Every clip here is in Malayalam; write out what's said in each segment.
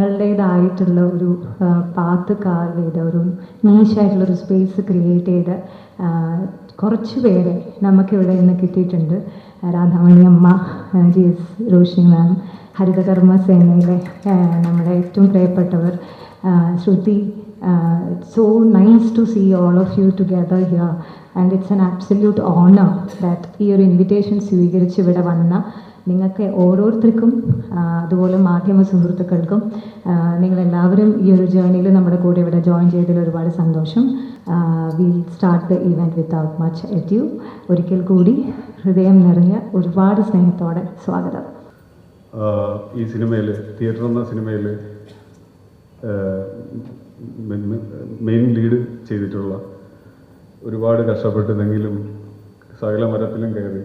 തങ്ങളുടേതായിട്ടുള്ള ഒരു പാത്ത് കാർവ് ചെയ്ത ഒരു നീശായിട്ടുള്ള ഒരു സ്പേസ് ക്രിയേറ്റ് ചെയ്ത കുറച്ച് പേരെ നമുക്കിവിടെ ഇന്ന് കിട്ടിയിട്ടുണ്ട്. രാധാമണി അമ്മ G S Roshini ma'am Harithakarma സേനയിലെ നമ്മുടെ ഏറ്റവും പ്രിയപ്പെട്ടവർ. Shruthi so nice to see all of you together here and it's an absolute honour that ഈ ഒരു ഇൻവിറ്റേഷൻ സ്വീകരിച്ച് ഇവിടെ വന്ന നിങ്ങൾക്ക് ഓരോരുത്തർക്കും അതുപോലെ മാധ്യമ സുഹൃത്തുക്കൾക്കും നിങ്ങളെല്ലാവരും ഈ ഒരു ജേർണിയിൽ നമ്മുടെ കൂടെ ഇവിടെ ജോയിൻ ചെയ്തതിൽ ഒരുപാട് സന്തോഷം. Will start the event without much ado ഒരിക്കൽ കൂടി ഹൃദയം നിറഞ്ഞ ഒരുപാട് സ്നേഹത്തോടെ സ്വാഗതം. ഈ സിനിമയിൽ തിയേറ്റർ എന്ന സിനിമയിൽ മെയിൻ ലീഡ് ചെയ്തിട്ടുള്ള ഒരുപാട് കഷ്ടപ്പെട്ടതെങ്കിലും സകല മരത്തിലും കയറി.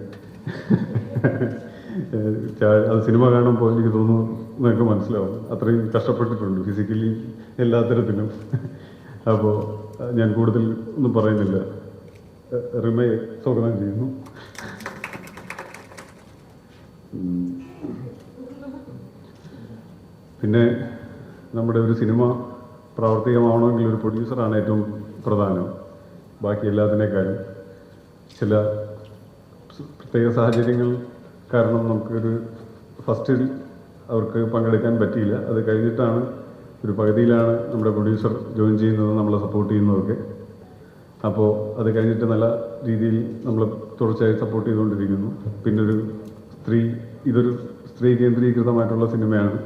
അത് സിനിമ കാണുമ്പോൾ എനിക്ക് തോന്നുന്നു നിങ്ങൾക്ക് മനസ്സിലാവും. അത്രയും കഷ്ടപ്പെട്ടിട്ടുണ്ട് ഫിസിക്കലി എല്ലാ തരത്തിലും അപ്പോൾ ഞാൻ കൂടുതൽ ഒന്നും പറയുന്നില്ല. റിമയെ സ്വാഗതം ചെയ്യുന്നു. പിന്നെ നമ്മുടെ ഒരു സിനിമ പ്രാവർത്തികമാവണമെങ്കിൽ ഒരു പ്രൊഡ്യൂസറാണ് ഏറ്റവും പ്രധാനം. ബാക്കി എല്ലാത്തിനേക്കാളും ചില പ്രത്യേക സാഹചര്യങ്ങൾ കാരണം നമുക്കൊരു ഫസ്റ്റിൽ അവർക്ക് പങ്കെടുക്കാൻ പറ്റിയില്ല. അത് കഴിഞ്ഞിട്ടാണ് ഒരു പകുതിയിലാണ് നമ്മുടെ പ്രൊഡ്യൂസർ ജോയിൻ ചെയ്യുന്നത് നമ്മളെ സപ്പോർട്ട് ചെയ്യുന്നതൊക്കെ. അപ്പോൾ അത് കഴിഞ്ഞിട്ട് നല്ല രീതിയിൽ നമ്മൾ തുടർച്ചയായി സപ്പോർട്ട് ചെയ്തുകൊണ്ടിരിക്കുന്നു. പിന്നെ ഒരു സ്ത്രീ ഇതൊരു സ്ത്രീ കേന്ദ്രീകൃതമായിട്ടുള്ള സിനിമയാണ്.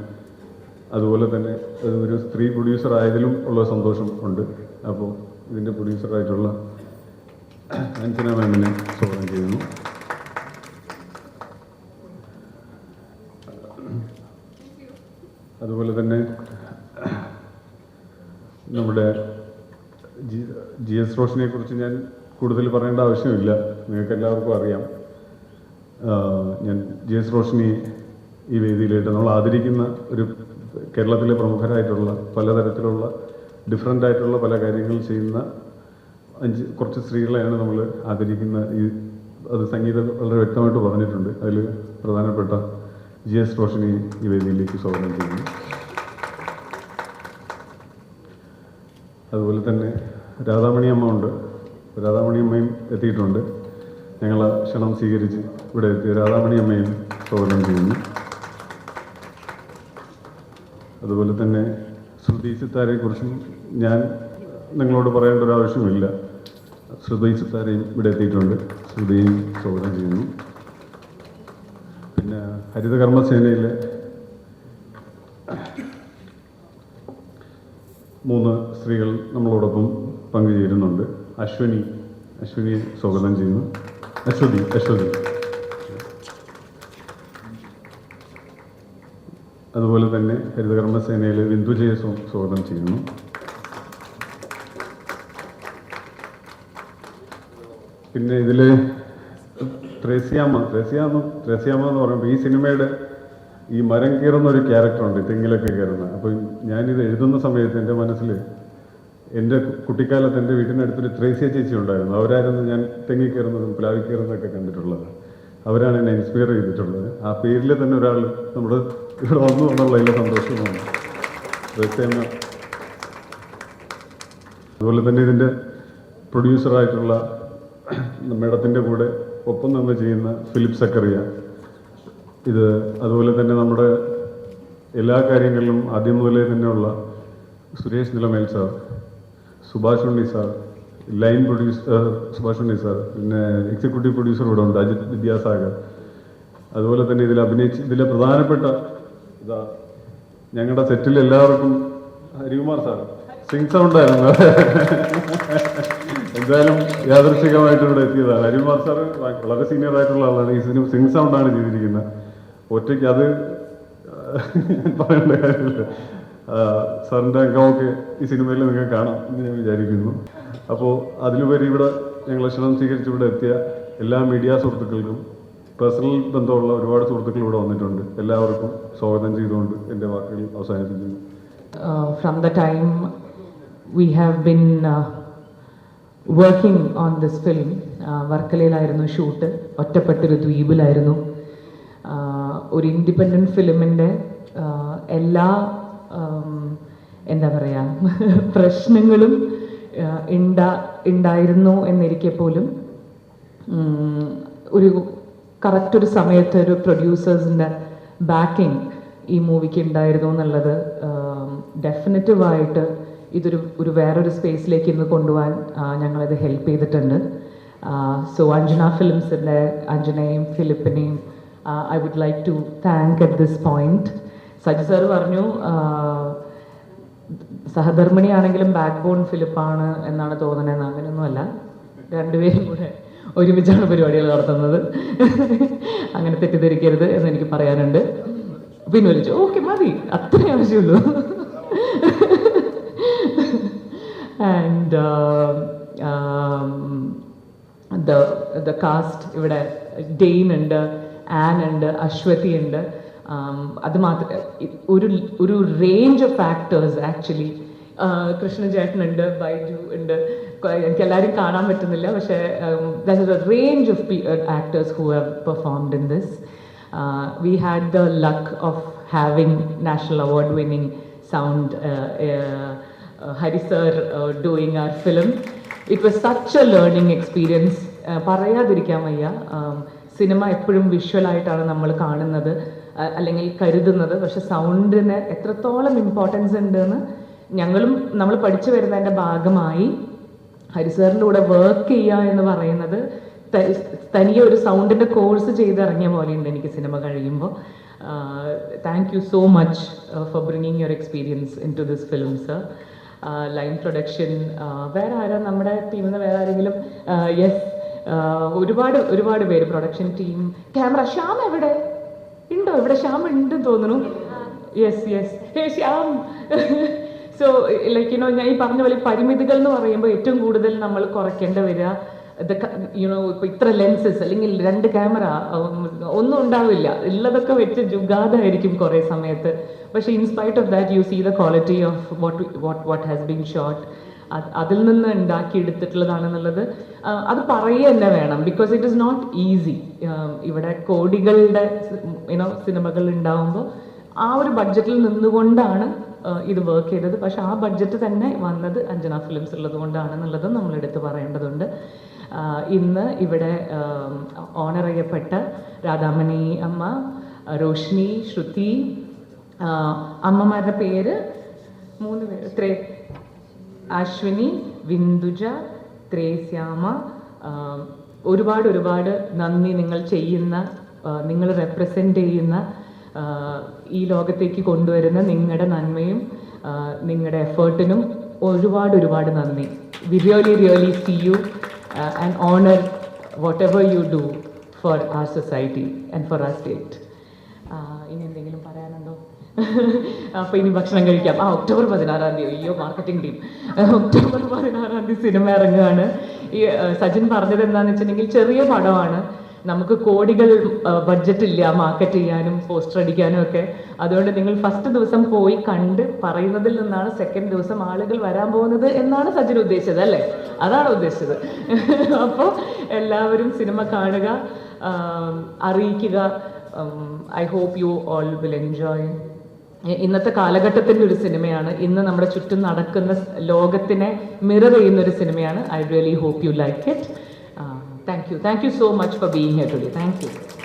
അതുപോലെ തന്നെ ഒരു സ്ത്രീ പ്രൊഡ്യൂസർ ആയതിലും ഉള്ള സന്തോഷം ഉണ്ട്. അപ്പോൾ ഇതിന്റെ പ്രൊഡ്യൂസറായിട്ടുള്ള അഞ്ജന മാമിനെ സ്വാഗതം ചെയ്യുന്നു. അതുപോലെ തന്നെ നമ്മുടെ ജി എസ് റോഷനെ കുറിച്ച് ഞാൻ കൂടുതൽ പറയേണ്ട ആവശ്യമില്ല. നിങ്ങൾക്ക് എല്ലാവർക്കും അറിയാം. ഞാൻ ജി എസ് റോഷിനി ഈ വേദിയിലായിട്ട് നമ്മൾ ആദരിക്കുന്ന ഒരു കേരളത്തിലെ പ്രമുഖരായിട്ടുള്ള പലതരത്തിലുള്ള ഡിഫറെന്റ് ആയിട്ടുള്ള പല കാര്യങ്ങൾ ചെയ്യുന്ന അഞ്ച് കുറച്ച് സ്ത്രീകളെയാണ് നമ്മൾ ആദരിക്കുന്ന ഈ അത് സംഗീതം വളരെ വ്യക്തമായിട്ട് പറഞ്ഞിട്ടുണ്ട്. അതിൽ പ്രധാനപ്പെട്ട ജി എസ് റോഷനെ ഈ വേദിയിലേക്ക് സ്വാഗതം ചെയ്യുന്നു. അതുപോലെ തന്നെ രാധാമണി അമ്മ ഉണ്ട്. രാധാമണി അമ്മയും എത്തിയിട്ടുണ്ട്. ഞങ്ങൾ ക്ഷണം സ്വീകരിച്ച് ഇവിടെ എത്തിയ രാധാമണി അമ്മയും സ്വാഗതം ചെയ്യുന്നു. അതുപോലെ തന്നെ ശ്രുതി സിത്താരയെ കുറിച്ചും ഞാൻ നിങ്ങളോട് പറയേണ്ട ഒരു ആവശ്യമില്ല ശ്രുതി സിത്താരയും ഇവിടെ എത്തിയിട്ടുണ്ട്. ശ്രുതിയും സ്വാഗതം ചെയ്യുന്നു. ഹരിതകർമ്മസേനയിലെ മൂന്ന് സ്ത്രീകൾ നമ്മളോടൊപ്പം പങ്കുചേരുന്നുണ്ട്. അശ്വനി അശ്വിനിയെ സ്വാഗതം ചെയ്യുന്നു. അശ്വതി അശ്വതി. അതുപോലെ തന്നെ ഹരിതകർമ്മസേനയിലെ ബിന്ദുജയെ സ്വാ- സ്വാഗതം ചെയ്യുന്നു. പിന്നെ ഇതിലെ ത്രേസ്യാമ്മ ട്രേസിയാമ്മ ട്രേസിയാമ്മ എന്ന് പറയുമ്പോൾ ഈ സിനിമയുടെ ഈ മരം കീറുന്ന ഒരു ക്യാരക്ടറുണ്ട് തെങ്ങിലൊക്കെ കയറുന്ന. അപ്പം ഞാനിത് എഴുതുന്ന സമയത്ത് എന്റെ മനസ്സിൽ എന്റെ കുട്ടിക്കാലത്ത് എന്റെ വീട്ടിനടുത്തൊരു ത്രേസ്യ ചേച്ചി ഉണ്ടായിരുന്നു. അവരായിരുന്നു ഞാൻ തെങ്ങി കയറുന്നതും പ്ലാവി കയറുന്നതൊക്കെ കണ്ടിട്ടുള്ളത്. അവരാണ് എന്നെ ഇൻസ്പയർ ചെയ്തിട്ടുള്ളത്. ആ പേരിൽ തന്നെ ഒരാൾ നമ്മൾ ഇവിടെ വന്നു എന്നുള്ളതിലെ സന്തോഷമാണ്. ത്രേസ്യമ്മ അതുപോലെ തന്നെ ഇതിന്റെ പ്രൊഡ്യൂസറായിട്ടുള്ള മേഡത്തിന്റെ കൂടെ ഒപ്പം നിന്ന് ചെയ്യുന്ന ഫിലിപ്പ് സക്കറിയ. ഇത് അതുപോലെ തന്നെ നമ്മുടെ എല്ലാ കാര്യങ്ങളിലും ആദ്യം മുതലേ തന്നെയുള്ള Suresh Nilamel sir Subhash Unni sir line producer Subhash Unni sir പിന്നെ എക്സിക്യൂട്ടീവ് പ്രൊഡ്യൂസർ ഇവിടെ ഉണ്ട് അജിത് വിദ്യാസാഗർ. അതുപോലെ തന്നെ ഇതിൽ അഭിനയിച്ച് ഇതിലെ പ്രധാനപ്പെട്ട ഇതാ ഞങ്ങളുടെ സെറ്റിൽ എല്ലാവർക്കും ഹരികുമാർ സാർ. സിംഗ് സൗണ്ട് ആയിരുന്നു എന്തായാലും യാദൃശികമായിട്ട് ഇവിടെ എത്തിയതാണ് അരിമാർ സാറ് വളരെ സീനിയർ ആയിട്ടുള്ള ആളാണ്. ഈ സിനിമ സിംഗ് സൗണ്ട് ആണ് ചെയ്തിരിക്കുന്നത്. ഒറ്റയ്ക്ക് അത് പറയേണ്ട കാര്യമില്ല. സാറിന്റെ അംഗമൊക്കെ ഈ സിനിമയിൽ നിങ്ങൾക്ക് കാണാം എന്ന് ഞാൻ വിചാരിക്കുന്നു. അപ്പോൾ അതിലുപരി ഇവിടെ ഞങ്ങൾ ക്ഷണം സ്വീകരിച്ച് ഇവിടെ എത്തിയ എല്ലാ മീഡിയ സുഹൃത്തുക്കൾക്കും പേഴ്സണൽ ബന്ധമുള്ള ഒരുപാട് സുഹൃത്തുക്കൾ ഇവിടെ വന്നിട്ടുണ്ട്. എല്ലാവർക്കും സ്വാഗതം ചെയ്തുകൊണ്ട് എന്റെ വാക്കുകൾ അവസാനിപ്പിക്കുന്നു. From the time we have have been on this film വർക്കലയിലായിരുന്നു shoot ഒറ്റപ്പെട്ടൊരു ദ്വീപിലായിരുന്നു. ഒരു ഇൻഡിപെൻഡന്റ് ഫിലിമിന്റെ എല്ലാ എന്താ പറയുക പ്രശ്നങ്ങളും ഉണ്ടാ ഉണ്ടായിരുന്നു എന്നിരിക്കെ പോലും ഒരു കറക്റ്റ് ഒരു സമയത്ത് ഒരു പ്രൊഡ്യൂസേഴ്സിന്റെ ബാക്കിംഗ് ഈ മൂവിക്ക് ഉണ്ടായിരുന്നു എന്നുള്ളത് ഡെഫിനറ്റീവായിട്ട് ഇതൊരു ഒരു വേറൊരു സ്പേസിലേക്ക് ഇന്ന് കൊണ്ടുപോകാൻ ഞങ്ങളത് ഹെൽപ്പ് ചെയ്തിട്ടുണ്ട്. സോ അഞ്ജന ഫിലിംസിന്റെ അഞ്ജനയും ഫിലിപ്പിനെയും I would like to thank at this point Saji sir പറഞ്ഞു സഹധർമ്മിണിയാണെങ്കിലും ബാക്ക് ബോൺ ഫിലിപ്പാണ് എന്നാണ് തോന്നുന്നത് അങ്ങനെയൊന്നുമല്ല. രണ്ടുപേരും കൂടെ ഒരുമിച്ചാണ് പരിപാടികൾ നടത്തുന്നത്. അങ്ങനെ തെറ്റിദ്ധരിക്കരുത് എന്ന് എനിക്ക് പറയാനുണ്ട്. പിന്നെ വിളിച്ചു ഓക്കെ മതി. അത്രേ ആവശ്യമുള്ളൂ. ആൻഡ് ദ ദ കാസ്റ്റ് ഇവിടെ ഡെയിൻ ഉണ്ട് ആൻ ഉണ്ട് അശ്വതി ഉണ്ട്. Um, അത് മാത്രം ഒരു ഒരു റേഞ്ച് ഓഫ് ആക്ടേഴ്സ് ആക്ച്വലി കൃഷ്ണചേട്ടനുണ്ട് ബൈജു ഉണ്ട്. എനിക്ക് എല്ലാവരും കാണാൻ പറ്റുന്നില്ല പക്ഷേ that is a range of actors who have performed in this we had the luck of having national award winning sound Hari sir doing our film it was such a learning experience പറയാതിരിക്കാൻ വയ്യ. സിനിമ എപ്പോഴും വിഷ്വലായിട്ടാണ് നമ്മൾ കാണുന്നത്. അല്ലെങ്കിൽ കരുതുന്നത്. പക്ഷെ സൗണ്ടിന് എത്രത്തോളം ഇമ്പോർട്ടൻസ് ഉണ്ടെന്ന് ഞങ്ങളും നമ്മൾ പഠിച്ചു വരുന്നതിന്റെ ഭാഗമായി ഹരിസാറിന്റെ കൂടെ വർക്ക് ചെയ്യുക എന്ന് പറയുന്നത് തനിയെ ഒരു സൗണ്ടിന്റെ കോഴ്സ് ചെയ്തിറങ്ങിയ പോലെയുണ്ട് എനിക്ക് സിനിമ കഴിയുമ്പോൾ. Thank you so much for bringing your experience in to this film sir line production വേറെ ആരാ നമ്മുടെ ടീമിൽ നിന്ന് വേറെ ആരെങ്കിലും? യെസ് ഒരുപാട് ഒരുപാട് പേര് പ്രൊഡക്ഷൻ ടീം ക്യാമറ ശ്യാം എവിടെ? ഉണ്ടോ? ഇവിടെ ശ്യാം ഉണ്ടെന്ന് തോന്നുന്നു. Yes yes hey Shyam. So like you know ഞാൻ ഈ പറഞ്ഞ പോലെ പരിമിതികൾ എന്ന് പറയുമ്പോൾ ഏറ്റവും കൂടുതൽ നമ്മൾ കുറയ്ക്കേണ്ടി വരിക. യുനോ ഇപ്പൊ ഇത്ര ലെൻസസ് അല്ലെങ്കിൽ രണ്ട് ക്യാമറ ഒന്നും ഉണ്ടാവില്ല. ഉള്ളതൊക്കെ വെച്ച് ജുഗാതായിരിക്കും കുറെ സമയത്ത്. പക്ഷെ in spite of that you see the quality of what what what has been shot അതിൽ നിന്ന് ഉണ്ടാക്കിയെടുത്തിട്ടുള്ളതാണെന്നുള്ളത് അത് പറയുക തന്നെ വേണം. Because it is not easy ഇവിടെ കോടികളുടെ യുനോ സിനിമകൾ ഉണ്ടാവുമ്പോൾ ആ ഒരു ബഡ്ജറ്റിൽ നിന്നുകൊണ്ടാണ് ഇത് വർക്ക് ചെയ്തത്. പക്ഷെ ആ ബഡ്ജറ്റ് തന്നെ വന്നത് അഞ്ജന ഫിലിംസ് ഉള്ളത് കൊണ്ടാണെന്നുള്ളത് നമ്മൾ എടുത്ത് പറയേണ്ടതുണ്ട്. ഇന്ന് ഇവിടെ ഓണർ ചെയ്യപ്പെട്ട രാധാമണി അമ്മ റോഷ്നി ശ്രുതി അമ്മമാരുടെ പേര് മൂന്ന് പേര് ത്രേ അശ്വിനി വിന്ദുജ ത്രേസ്യാമ ഒരുപാട് ഒരുപാട് നന്ദി നിങ്ങൾ ചെയ്യുന്ന നിങ്ങൾ റെപ്രസെന്റ് ചെയ്യുന്ന ഈ ലോകത്തേക്ക് കൊണ്ടുവരുന്ന നിങ്ങളുടെ നന്മയും നിങ്ങളുടെ എഫേർട്ടിനും ഒരുപാട് ഒരുപാട് നന്ദി. We really really see you and and honor whatever you do for our society and for our state. ഇനി എന്തെങ്കിലും പറയാനുണ്ടോ? അപ്പൊ ഇനി ഭക്ഷണം കഴിക്കാം. ആ ഒക്ടോബർ പതിനാറാം തീയതി. അയ്യോ മാർക്കറ്റിംഗ് ടീം ഒക്ടോബർ പതിനാറാം തീയതി സിനിമ ഇറങ്ങുകയാണ്. ഈ സജിൻ പറഞ്ഞത് എന്താണെന്ന് വെച്ചിട്ടുണ്ടെങ്കിൽ ചെറിയ പടമാണ്. നമുക്ക് കോടികൾ ബഡ്ജറ്റ് ഇല്ല മാർക്കറ്റ് ചെയ്യാനും പോസ്റ്റർ അടിക്കാനും ഒക്കെ. അതുകൊണ്ട് നിങ്ങൾ ഫസ്റ്റ് ദിവസം പോയി കണ്ട് പറയുന്നതിൽ നിന്നാണ് സെക്കൻഡ് ദിവസം ആളുകൾ വരാൻ പോകുന്നത് എന്നാണ് സജിൻ ഉദ്ദേശിച്ചത് അല്ലേ? അതാണ് ഉദ്ദേശിച്ചത്. അപ്പോൾ എല്ലാവരും സിനിമ കാണുക അറിയിക്കുക. I hope you all will enjoy ഇന്നത്തെ കാലഘട്ടത്തിന്റെ ഒരു സിനിമയാണ്. ഇന്ന് നമ്മുടെ ചുറ്റും നടക്കുന്ന ലോകത്തിനെ മിറർ ചെയ്യുന്ന ഒരു സിനിമയാണ്. I really hope you like it Thank you. Thank you so much for being here today. Thank you.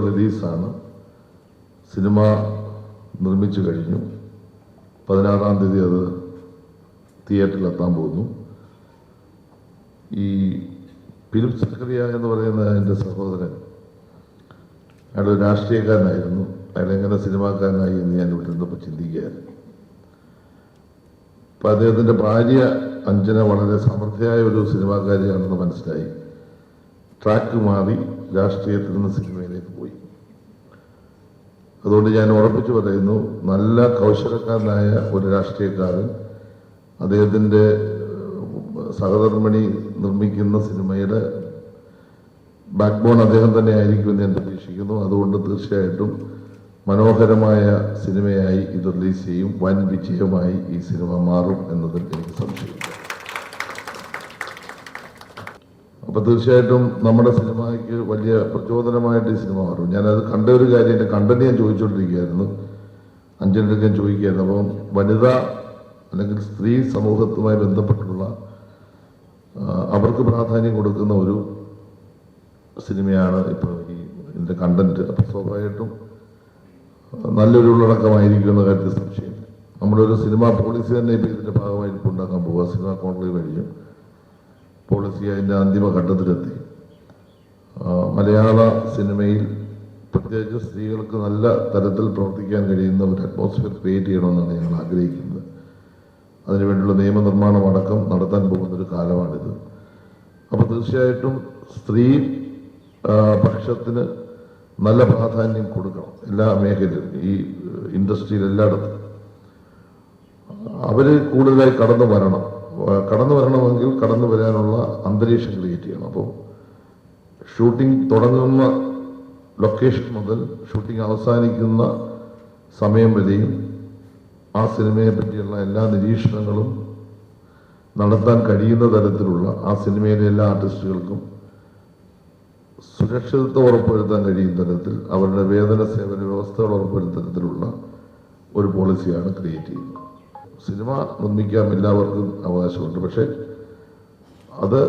റിലീസാണ് സിനിമ നിർമ്മിച്ചു കഴിഞ്ഞു. പതിനാറാം തീയതി അത് തിയേറ്ററിൽ എത്താൻ പോകുന്നു. ഈ ഫിലിം സക്രിയ എന്ന് പറയുന്ന എന്റെ സഹോദരൻ അയാൾ ഒരു രാഷ്ട്രീയക്കാരനായിരുന്നു. അയാൾ എങ്ങനെ സിനിമാക്കാരനായി എന്ന് ഞാൻ ഇവിടെ നിന്നപ്പോൾ ചിന്തിക്കുകയായിരുന്നു. അപ്പം അദ്ദേഹത്തിന്റെ ഭാര്യ അഞ്ജന വളരെ സമൃദ്ധയായ ഒരു സിനിമാക്കാരിയാണെന്ന് മനസ്സിലായി. ട്രാക്ക് മാറി രാഷ്ട്രീയത്തിൽ നിന്ന് സിനിമയിലേക്ക് പോയി. അതുകൊണ്ട് ഞാൻ ഉറപ്പിച്ചു പറയുന്നു നല്ല കൗശലക്കാരനായ ഒരു രാഷ്ട്രീയക്കാരൻ അദ്ദേഹത്തിന്റെ സഹധർമ്മിണി നിർമ്മിക്കുന്ന സിനിമയുടെ ബാക്ക് ബോൺ അദ്ദേഹം തന്നെ ആയിരിക്കുമെന്ന് ഞാൻ പ്രതീക്ഷിക്കുന്നു. അതുകൊണ്ട് തീർച്ചയായിട്ടും മനോഹരമായ സിനിമയായി ഇത് റിലീസ് ചെയ്യും. വൻ വിജയമായി ഈ സിനിമ മാറും എന്നതിൽ എനിക്ക് സംശയമില്ല. അപ്പൊ തീർച്ചയായിട്ടും നമ്മുടെ സിനിമയ്ക്ക് വലിയ പ്രചോദനമായിട്ട് ഈ സിനിമ മാറും. ഞാനത് കണ്ട ഒരു കാര്യം എന്റെ കണ്ടന്റ് ഞാൻ ചോദിച്ചുകൊണ്ടിരിക്കുകയായിരുന്നു അഞ്ചിന്റെ ഞാൻ ചോദിക്കുകയായിരുന്നു. അപ്പം വനിത അല്ലെങ്കിൽ സ്ത്രീ സമൂഹത്തുമായി ബന്ധപ്പെട്ടുള്ള അവർക്ക് പ്രാധാന്യം കൊടുക്കുന്ന ഒരു സിനിമയാണ് ഇപ്പോൾ ഈ ഇതിന്റെ കണ്ടന്റ്. അപ്പം സ്വാഭാവികമായിട്ടും നല്ലൊരു ഉള്ളടക്കമായിരിക്കും എന്ന കാര്യത്തിൽ സംശയം നമ്മുടെ ഒരു സിനിമ പോളിസി തന്നെ ഇപ്പോൾ ഇതിന്റെ ഭാഗമായിട്ട് ഉണ്ടാക്കാൻ പോവുക സിനിമ കോൺക്ലേവ് കഴിഞ്ഞു പോളിസി അതിന്റെ അന്തിമ ഘട്ടത്തിലെത്തി മലയാള സിനിമയിൽ പ്രത്യേകിച്ച് സ്ത്രീകൾക്ക് നല്ല തരത്തിൽ പ്രവർത്തിക്കാൻ കഴിയുന്ന ഒരു അറ്റ്മോസ്ഫിയർ ക്രിയേറ്റ് ചെയ്യണമെന്നാണ് ഞങ്ങൾ ആഗ്രഹിക്കുന്നത്. അതിനുവേണ്ടിയുള്ള നിയമനിർമ്മാണം അടക്കം നടത്താൻ പോകുന്ന ഒരു കാലമാണിത്. അപ്പോൾ തീർച്ചയായിട്ടും സ്ത്രീ പക്ഷത്തിന് നല്ല പ്രാധാന്യം കൊടുക്കണം എല്ലാ മേഖലയിലും ഈ ഇൻഡസ്ട്രിയിൽ എല്ലായിടത്തും. അവർ കൂടുതലായി കടന്നു വരണം. കടന്നു വരണമെങ്കിൽ കടന്നു വരാനുള്ള അന്തരീക്ഷം ക്രിയേറ്റ് ചെയ്യണം. അപ്പോൾ ഷൂട്ടിംഗ് തുടങ്ങുന്ന ലൊക്കേഷൻ മുതൽ ഷൂട്ടിംഗ് അവസാനിക്കുന്ന സമയം വരെയും ആ സിനിമയെ പറ്റിയുള്ള എല്ലാ നിരീക്ഷണങ്ങളും നടത്താൻ കഴിയുന്ന തരത്തിലുള്ള ആ സിനിമയിലെ എല്ലാ ആർട്ടിസ്റ്റുകൾക്കും സുരക്ഷിതത്വം ഉറപ്പുവരുത്താൻ കഴിയുന്ന തരത്തിൽ അവരുടെ വേതന സേവന വ്യവസ്ഥകൾ ഉറപ്പുവരുത്തുന്ന തരത്തിലുള്ള ഒരു പോളിസിയാണ് ക്രിയേറ്റ് ചെയ്യുന്നത്. സിനിമ നിർമ്മിക്കാൻ എല്ലാവർക്കും അവകാശമുണ്ട്. പക്ഷേ അത്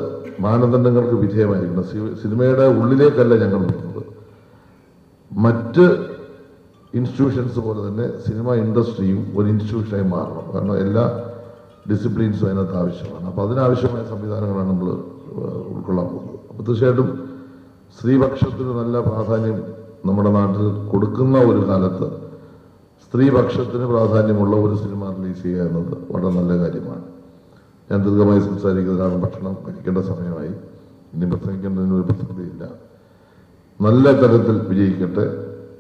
മാനദണ്ഡങ്ങൾക്ക് വിധേയമായിരിക്കണം. സിനിമയുടെ ഉള്ളിലേക്കല്ല ഞങ്ങൾ നിൽക്കുന്നത്. മറ്റ് ഇൻസ്റ്റിറ്റ്യൂഷൻസ് പോലെ തന്നെ സിനിമ ഇൻഡസ്ട്രിയും ഒരു ഇൻസ്റ്റിറ്റ്യൂഷനായി മാറണം. കാരണം എല്ലാ ഡിസിപ്ലിൻസും അതിനകത്ത് ആവശ്യമാണ്. അപ്പോൾ അതിനാവശ്യമായ സംവിധാനങ്ങളാണ് നമ്മൾ ഉൾക്കൊള്ളാൻ പോകുന്നത്. അപ്പോൾ തീർച്ചയായിട്ടും സ്ത്രീപക്ഷത്തിന് നല്ല പ്രാധാന്യം നമ്മുടെ നാട്ടിൽ കൊടുക്കുന്ന ഒരു കാലത്ത് സ്ത്രീപക്ഷത്തിന് പ്രാധാന്യമുള്ള ഒരു സിനിമ റിലീസ് ചെയ്യുക എന്നത് വളരെ നല്ല കാര്യമാണ്. ഞാൻ ദീർഘമായി സംസാരിക്കുന്നതിനാണ് ഭക്ഷണം കഴിക്കേണ്ട സമയമായി. ഇനി പ്രസംഗിക്കേണ്ടതിന് ഒരു പ്രസക്തിയില്ല. നല്ല തരത്തിൽ വിജയിക്കട്ടെ.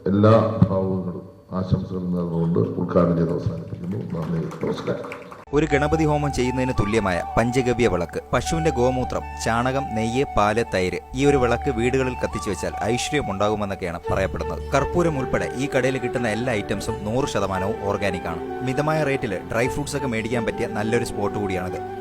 എല്ലാ ഭാവങ്ങളും ആശംസകൾ നേർന്നുകൊണ്ട് ഉദ്ഘാടനം ചെയ്ത് അവസാനിപ്പിക്കുന്നു. നന്ദി. നമസ്കാരം. ഒരു ഗണപതി ഹോമം ചെയ്യുന്നതിന് തുല്യമായ പഞ്ചഗവ്യ വിളക്ക് പശുവിന്റെ ഗോമൂത്രം ചാണകം നെയ്യ് പാൽ തൈര് ഈ ഒരു വിളക്ക് വീടുകളിൽ കത്തിച്ചു വെച്ചാൽ ഐശ്വര്യം ഉണ്ടാകുമെന്നൊക്കെയാണ് പറയപ്പെടുന്നത്. കർപ്പൂരം ഉൾപ്പെടെ ഈ കടയിൽ കിട്ടുന്ന എല്ലാ ഐറ്റംസും നൂറ് ശതമാനവും ഓർഗാനിക് ആണ്. മിതമായ റേറ്റിൽ ഡ്രൈ ഫ്രൂട്ട്സ് ഒക്കെ മേടിക്കാൻ പറ്റിയ നല്ലൊരു സ്പോട്ട് കൂടിയാണിത്.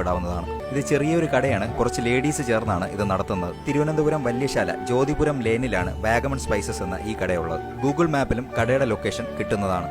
ബന്ധപ്പെടാവുന്നതാണ് ഇത് ചെറിയൊരു കടയാണ്. കുറച്ച് ലേഡീസ് ചേർന്നാണ് ഇത് നടത്തുന്നത്. തിരുവനന്തപുരം വല്യശാല ജ്യോതിപുരം ലേനിലാണ് വാഗമൺ സ്പൈസസ് എന്ന ഈ കടയുള്ളത്. ഗൂഗിൾ മാപ്പിലും കടയുടെ ലൊക്കേഷൻ കിട്ടുന്നതാണ്.